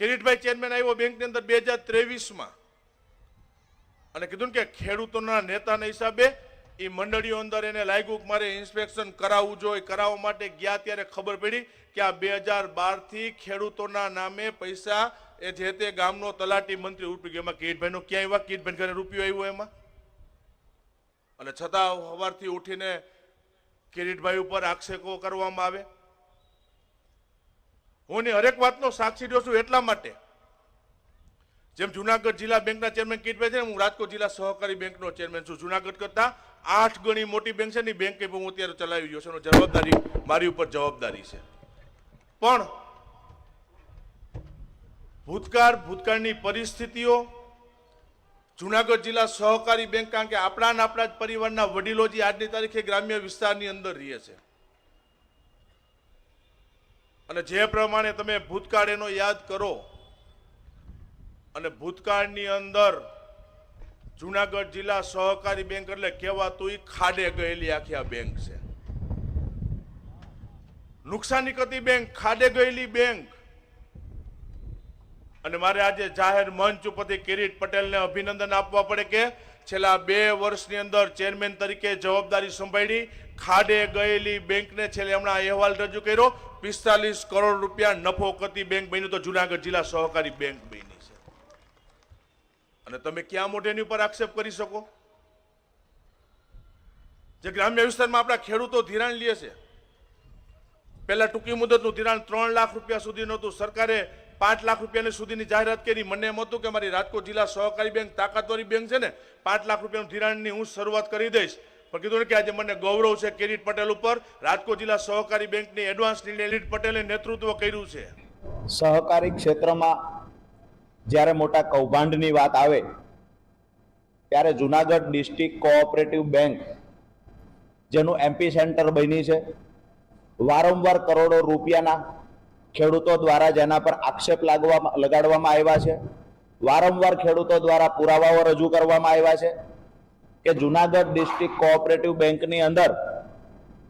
Kiritbhai chairman આવ્યો બેંકની અંદર બે હજાર ત્રેવીસમાં. અને કીધું કે ખેડૂતોના નેતાના હિસાબે એ મંડળીઓ અંદર એને લાગ્યું કે મારે ઇન્સ્પેક્શન કરાવવું જોઈએ, કરાવવા માટે ગયા ત્યારે ખબર પડી કે આ બે હજાર બારથી ખેડૂતોના નામે પૈસા એ જે તે ગામનો તલાટી મંત્રી ઉપયોગ એમાં કિરીટભાઈનો ક્યાં આવ્યા? કિરીટભાઈ ઘરે રૂપિયો આવ્યો એમાં. અને છતાં સવારથી ઉઠીને કિરીટભાઈ ઉપર આક્ષેપો કરવામાં આવે. હું એની હરેક વાતનો સાક્ષી રહ્યો છું એટલા માટે. જેમ જુનાગઢ જિલ્લા બેંકના ચેરમેન કીટભાઈ છે હું રાજકોટ જિલ્લા સહકારી બેંકનો ચેરમેન છું. જુનાગઢ કરતાં આઠ ગણી મોટી બેંક છે ને બેંક પણ હું અત્યારે ચલાવી રહ્યો છું, એનો જવાબદારી મારી ઉપર જવાબદારી છે. પણ ભૂતકાળ, ભૂતકાળની પરિસ્થિતિઓ, જુનાગઢ જિલ્લા સહકારી બેંક, કારણ કે આપણા આપણા જ પરિવારના વડીલો જે આજની તારીખે ગ્રામ્ય વિસ્તારની અંદર રહીએ છે. અને જે પ્રમાણે તમે ભૂતકાળ એનો યાદ કરો, અને ભૂતકાળની અંદર જુનાગઢ જિલ્લા સહકારી બેંક એટલે કહેવાતું એ ખાડે ગયેલી આખી આ બેંક છે. નુકસાની કરતી બેંક, ખાડે ગયેલી બેંક. અને મારે આજે જાહેર મંચ ઉપરથી કિરીટ પટેલને અભિનંદન આપવા પડે કે છેલ્લા બે વર્ષની અંદર ચેરમેન તરીકે જવાબદારી સંભાળી ખાડે ગયેલી બેંકને છેલ્લે હમણાં અહેવાલ રજૂ કર્યો. પિસ્તાલીસ કરોડ રૂપિયા નફો કરતી બેંક બન્યું તો જુનાગઢ જિલ્લા સહકારી બેંક બની છે. અને તમે ક્યાં મોઢેની ઉપર આક્ષેપ કરી શકો? જે ગ્રામ્ય વિસ્તારમાં આપણા ખેડૂતો ધિરાણ લે છે. પહેલા ટૂંકી મુદતનું ધિરાણ ત્રણ લાખ રૂપિયા સુધીનું હતું સરકારે પાંચ લાખ રૂપિયાની સુધીની જાહેરાત કરી. મને એમ હતું કે મારી રાજકોટ જિલ્લા સહકારી બેંક તાકાતવારી બેંક છે ને, પાંચ લાખ રૂપિયાનું ધિરાણની હું શરૂઆત કરી દઈશ. પણ કીધું ને કે આજે મને ગૌરવ છે કિરીટ પટેલ ઉપર. રાજકોટ જિલ્લા સહકારી બેંકની એડવાન્સ નિર્ણય કિરીટ પટેલે નેતૃત્વ કર્યું છે. સહકારી ક્ષેત્રમાં જ્યારે મોટા કૌભાંડની વાત આવે, ત્યારે જુનાગઢ ડિસ્ટ્રિક્ટ કોઓપરેટિવ બેંક, જેનું એમપી સેન્ટર બની છે, વારંવાર કરોડો રૂપિયાના ખેડૂતો દ્વારા જેના પર આક્ષેપ લાગવા લગાડવામાં આવ્યા છે. વારંવાર ખેડૂતો દ્વારા પુરાવાઓ રજૂ કરવામાં આવ્યા છે કે જુનાગઢ ડિસ્ટ્રિક્ટ કોઓપરેટિવ બેંકની અંદર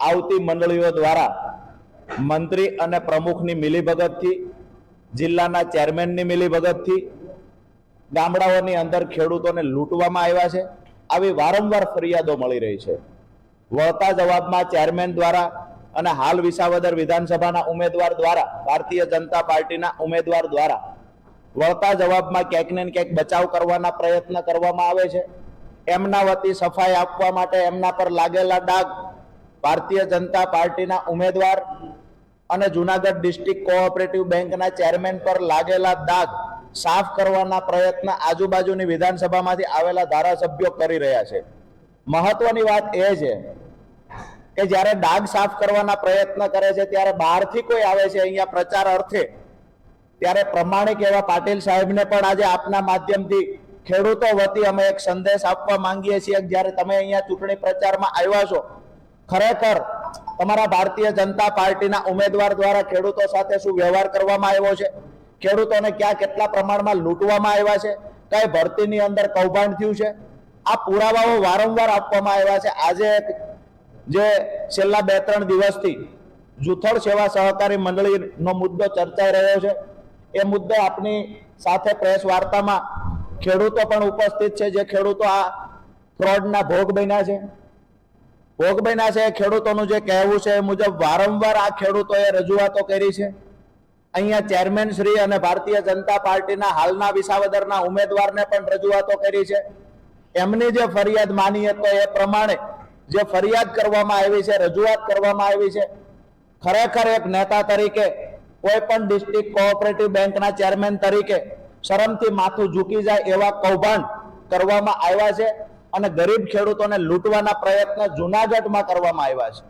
આવતી મંડળીઓ દ્વારા મંત્રી અને પ્રમુખની મિલીભગતથી, જિલ્લાના ચેરમેનની મિલીભગતથી ગામડાઓની અંદર ખેડૂતોને લૂંટવામાં આવ્યા છે. આવી વારંવાર ફરિયાદો મળી રહી છે. વળતા જવાબમાં ચેરમેન દ્વારા અને હાલ વિસાવદર વિધાનસભાના ઉમેદવાર દ્વારા, ભારતીય જનતા પાર્ટીના ઉમેદવાર દ્વારા વળતા જવાબમાં ક્યાંક ને ક્યાંક બચાવ કરવાના પ્રયત્ન કરવામાં આવે છે. એમના વતી સફાઈ આપવા માટે એમના પર લાગેલા ડાઘ ભારતીય જનતા પાર્ટીના ઉમેદવાર અને જુનાગઢ ડિસ્ટ્રિક્ટ કોઓપરેટિવ બેંકના ચેરમેન પર લાગેલા દાગ સાફ કરવાના પ્રયત્ન આજુબાજુની વિધાનસભામાંથી આવેલા ધારાસભ્યો કરી રહ્યા છે. મહત્વની વાત એ છે કે જ્યારે ડાઘ સાફ કરવાના પ્રયત્ન કરે છે, ત્યારે બહારથી કોઈ આવે છે, અહીંયા પ્રચાર અર્થે, ત્યારે પ્રમાણિક એવા પાટીલ સાહેબને પણ આજે આપના માધ્યમથી ખેડૂતો વતી અમે એક સંદેશ આપવા માંગીએ છીએ જ્યારે તમે અહીંયા ચૂંટણી પ્રચારમાં આવ્યા છો, ખરેખર તમારા ભારતીય જનતા પાર્ટીના ઉમેદવાર દ્વારા ખેડૂતો સાથે શું વ્યવહાર કરવામાં આવ્યો છે? ખેડૂતોને ક્યાં કેટલા પ્રમાણમાં લૂંટવામાં આવ્યા છે? કઈ ભરતીની અંદર કૌભાંડ થયું છે? આ પુરાવાઓ વારંવાર આપવામાં આવ્યા છે. આજે એક જે છેલ્લા બે ત્રણ દિવસથી જુથળ સેવા સહકારી મંડળીનો મુદ્દો ચર્ચાઈ રહ્યો છે. એ મુદ્દે આપની સાથે પ્રેસ વાર્તામાં ખેડૂતો પણ ઉપસ્થિત છે, જે ખેડૂતો આ ફ્રોડના ભોગ બન્યા છે. ભોગ બન્યા છે ખેડૂતોનું જે કહેવું છે એ મુજબ વારંવાર આ ખેડૂતોએ રજૂઆતો કરી છે. અહીંયા ચેરમેન શ્રી અને ભારતીય જનતા પાર્ટીના હાલના વિસાવદરના ઉમેદવારને પણ રજૂઆતો કરી છે. એમની જે ફરિયાદ માનીએ તો એ પ્રમાણે જે ફરિયાદ કરવામાં આવી છે, રજૂઆત કરવામાં આવી છે, ખરેખર એક નેતા તરીકે, કોઈ પણ ડિસ્ટ્રિક્ટ કોઓપરેટિવ બેંકના ચેરમેન તરીકે શરમથી માથું ઝૂકી જાય એવા કૌભાંડ કરવામાં આવ્યા છે અને ગરીબ ખેડૂતોને લૂંટવાના પ્રયત્ન જુનાગઢમાં કરવામાં આવ્યા છે.